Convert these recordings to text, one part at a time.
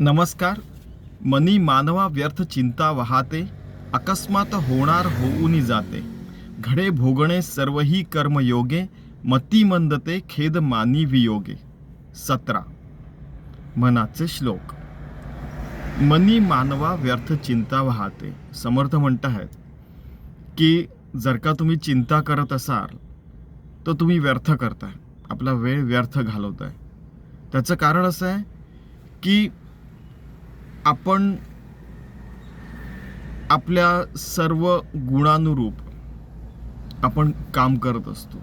नमस्कार. मनी मानवा व्यर्थ चिंता वाहते अकस्मात होणार होऊनी जाते. घडे भोगणे सर्वही कर्मयोगे मती मंदते खेद मानी वियोगे. सतरा. मनाचे श्लोक. मनी मानवा व्यर्थ चिंता वाहते समर्थ म्हणत आहेत की जर का तुम्ही चिंता करत असाल तर तुम्ही व्यर्थ करताय. आपला वेळ व्यर्थ घालवताय. त्याचं कारण असं आहे की आपण आपल्या सर्व गुणानुरूप आपण काम करत असतो.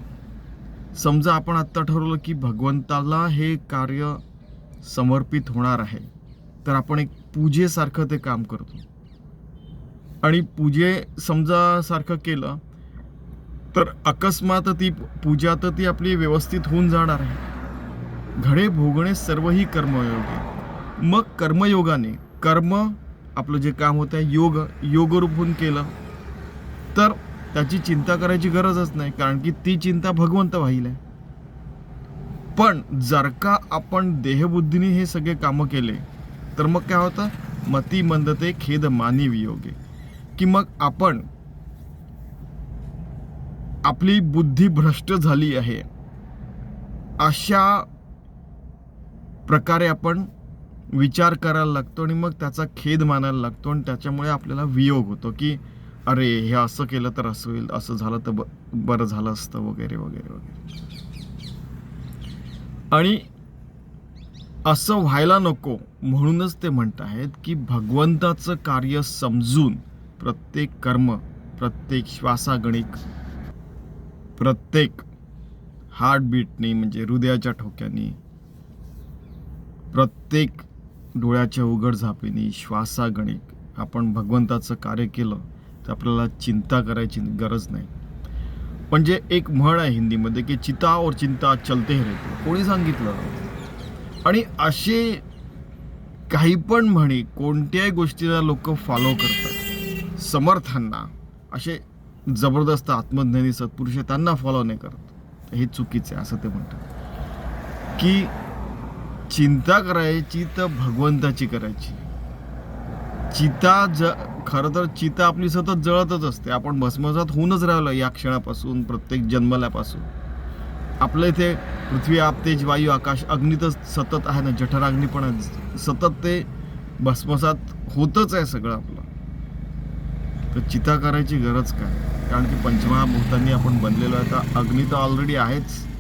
समजा आपण आत्ता ठरवलं की भगवंताला हे कार्य समर्पित होणार आहे तर आपण एक पूजेसारखं ते काम करतो. आणि पूजे समजा सारखं केलं तर अकस्मात ती पूजा तर ती आपली व्यवस्थित होऊन जाणार आहे. घडे भोगणे सर्वही कर्मयोग. मग कर्मयोगाने कर्म आपलं जे काम होतं आहे योग योगरूप होऊन केलं. तर त्याची चिंता करायची गरजच नाही कारण की ती चिंता भगवंत व्हाईल आहे. पण जर का आपण देहबुद्धीने हे सगळे कामं केले तर मग काय होतं? मती मंदते खेद मानी वियोगे. की मग आपण आपली बुद्धी भ्रष्ट झाली आहे. अशा प्रकारे आपण विचार करायला लागतो आणि मग त्याचा खेद मानायला लागतो आणि त्याच्यामुळे आपल्याला वियोग होतो की अरे हे असं केलं तर असं होईल असं झालं तर ब बरं झालं असतं वगैरे वगैरे वगैरे. आणि असं व्हायला नको म्हणूनच ते म्हणत आहेत की भगवंताचं कार्य समजून प्रत्येक कर्म प्रत्येक श्वासागणिक प्रत्येक हार्टबीटनी म्हणजे हृदयाच्या ठोक्यानी प्रत्येक डोळ्याच्या उघड झापेनी श्वासागणिक आपण भगवंताचं कार्य केलं तर आपल्याला चिंता करायची गरज नाही. पण जे एक म्हण आहे हिंदीमध्ये की चिता और चिंता चलते हे रहते. कोणी सांगितलं? आणि असे काही पण म्हणे कोणत्याही गोष्टीला लोक फॉलो करतात. समर्थांना असे जबरदस्त आत्मज्ञानी सत्पुरुष त्यांना फॉलो नाही करत. हे चुकीचं आहे असं ते म्हणतात. की चिंता करायची तर भगवंताची करायची. चिता ज खरं तर चिता आपली सतत जळतच असते. आपण भस्मसात होऊनच राहिलो या क्षणापासून प्रत्येक जन्मल्यापासून. आपलं इथे पृथ्वी आप तेज वायू आकाश अग्नी तर सतत आहे ना जठराग्नी पण आहे. सतत ते भस्मसात होतच आहे सगळं आपलं. तर चिता करायची गरज काय? कारण की पंचमहाभूतांनी आपण बनलेलो आहे. तर अग्नी तर ऑलरेडी आहेच.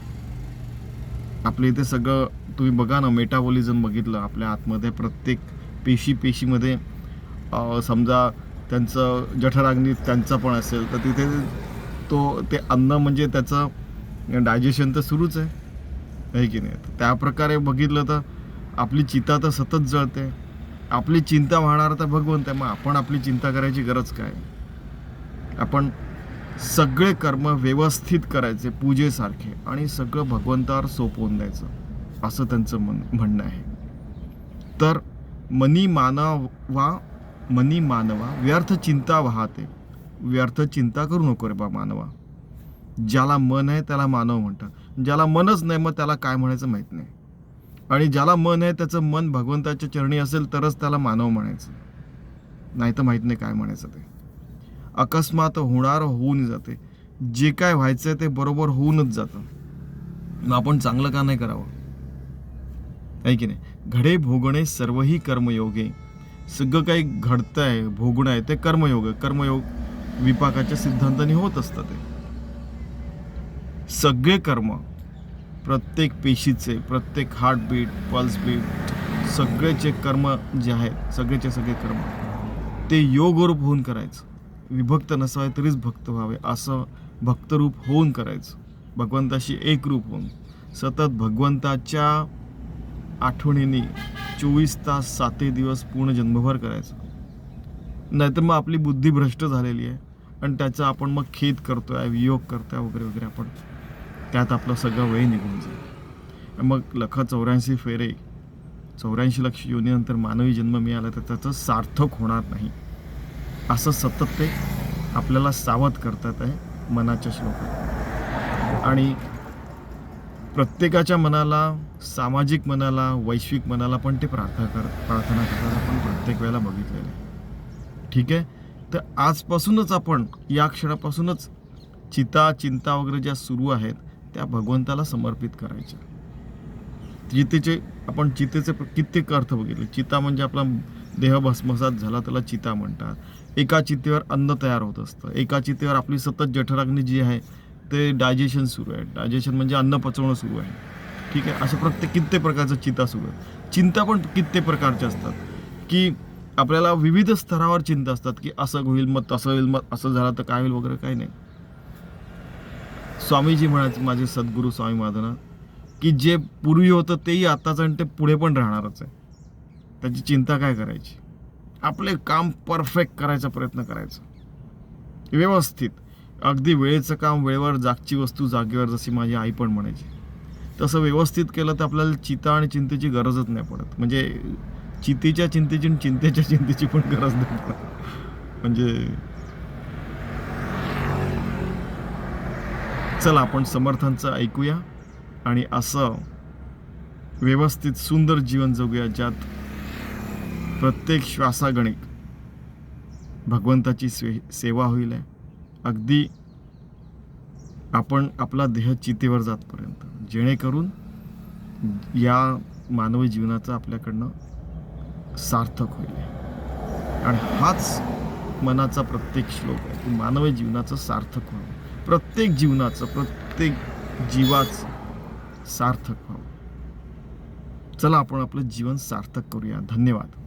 आपल्या इथे सगळं तुम्ही बघा ना मेटाबॉलिझम बघितलं आपल्या आतमध्ये प्रत्येक पेशी पेशीमध्ये समजा त्यांचं जठराग्नी त्यांचा पण असेल तर तिथे तो ते अन्न म्हणजे त्याचं डायजेशन तर सुरूच आहे. आहे की नाही? तर त्या प्रकारे बघितलं तर आपली चिता तर सतत जळते. आपली चिंता वाहणार तर भगवंत आहे मग आपण आपली चिंता करायची गरज काय? आपण सगळे कर्म व्यवस्थित करायचे पूजेसारखे आणि सगळं भगवंतावर सोपवून द्यायचं असं त्यांचं मन म्हणणं आहे. तर मनी मानवा मनी मानवा व्यर्थ चिंता वाहते. व्यर्थ चिंता करू नको रे बा मानवा. ज्याला मन आहे त्याला मानव म्हणतात. ज्याला मनच नाही मग त्याला काय म्हणायचं माहीत नाही. आणि ज्याला मन आहे त्याचं मन भगवंताच्या चरणी असेल तरच त्याला मानव म्हणायचं. नाही तर माहीत नाही काय म्हणायचं ते. अकस्मात होणार होऊन जाते. जे काय व्हायचं ते बरोबर होऊनच जातं. मग आपण चांगलं का नाही करावं? आहे की नाही? घडे भोगणे सर्वही कर्मयोगे. सगळं काही घडतंय भोगणं आहे ते कर्मयोग. आहे. कर्मयोग विपाकाच्या सिद्धांताने होत असतं ते. सगळे कर्म प्रत्येक पेशीचे प्रत्येक हार्टबीट पल्स बीट सगळेचे कर्म जे आहेत सगळेचे सगळे कर्म ते योगरूप होऊन करायचं. विभक्त नसावे तरीच भक्त व्हावे असं भक्तरूप होऊन करायचं. भगवंताशी एकरूप होऊन. सतत भगवंताच्या आठवणीने चोवीस तास साते दिवस पूर्ण जन्मभर करायचं. नाहीतर मग आपली बुद्धी भ्रष्ट झालेली आहे आणि त्याचा आपण मग खेद करतो आहे वियोग करतोय वगैरे वगैरे आपण. त्यात आपलं सगळं वेळ निघून जाईल. मग लख चौऱ्याऐंशी फेरे चौऱ्याऐंशी लक्ष योनीनंतर मानवी जन्म मिळाला तर त्याचं सार्थक होणार नाही. असं सतत ते आपल्याला सावध करतात आहे मनाच्या श्लोकात. आणि प्रत्येकाच्या मनाला सामाजिक मनाला वैश्विक मनाला पण ते प्रार्थना कर प्रार्थना करतात. आपण प्रत्येक वेळेला बघितलेलं आहे. ठीक आहे? तर आजपासूनच आपण या क्षणापासूनच चिता चिंता वगैरे ज्या सुरू आहेत त्या भगवंताला समर्पित करायच्या. चितेचे आपण चितेचे कित्येक अर्थ बघितले. चिता म्हणजे आपला देह भस्मसात झाला त्याला चिता म्हणतात. एका चितेवर अन्न तयार होत असतं. एका चितेवर आपली सतत जठराग्नी जी आहे ते डायजेशन सुरू आहे. डायजेशन म्हणजे अन्न पचवणं सुरू आहे. ठीक आहे? अशा प्रत्येक कित्येक प्रकारचं चिता सुरू आहे. चिंता पण कित्येक प्रकारच्या असतात. की आपल्याला विविध स्तरावर चिंता असतात की असं होईल मग तसं होईल मग असं झालं तर काय होईल वगैरे काही नाही. स्वामीजी म्हणायचे माझे सद्गुरू स्वामी माधना की जे पूर्वी होतं तेही आताचं आणि ते पुढे पण राहणारच आहे. त्याची चिंता काय करायची? आपले काम परफेक्ट करायचा प्रयत्न करायचा. व्यवस्थित. अगदी वेळेचं काम वेळेवर जागची वस्तू जागेवर जशी माझी आई पण म्हणायची. तसं व्यवस्थित केलं तर आपल्याला चिता आणि चिंतेची गरजच नाही पडत. म्हणजे चितेच्या चिंतेची आणि चिंतेच्या चिंतेची पण गरज नाही पडत. म्हणजे चला आपण समर्थांचं ऐकूया आणि असं व्यवस्थित सुंदर जीवन जगूया ज्यात प्रत्येक श्वासागणिक भगवंताची स्वे सेवा होईल आहे. अगदी आपण आपला देह चितेवर जातपर्यंत. जेणेकरून या मानवी जीवनाचं आपल्याकडनं सार्थक होईल आणि हाच मनाचा प्रत्येक श्लोक आहे. की मानवी जीवनाचं सार्थक व्हावं. प्रत्येक जीवनाचं प्रत्येक जीवाचं सार्थक व्हावं. चला आपण आपलं जीवन सार्थक करूया. धन्यवाद.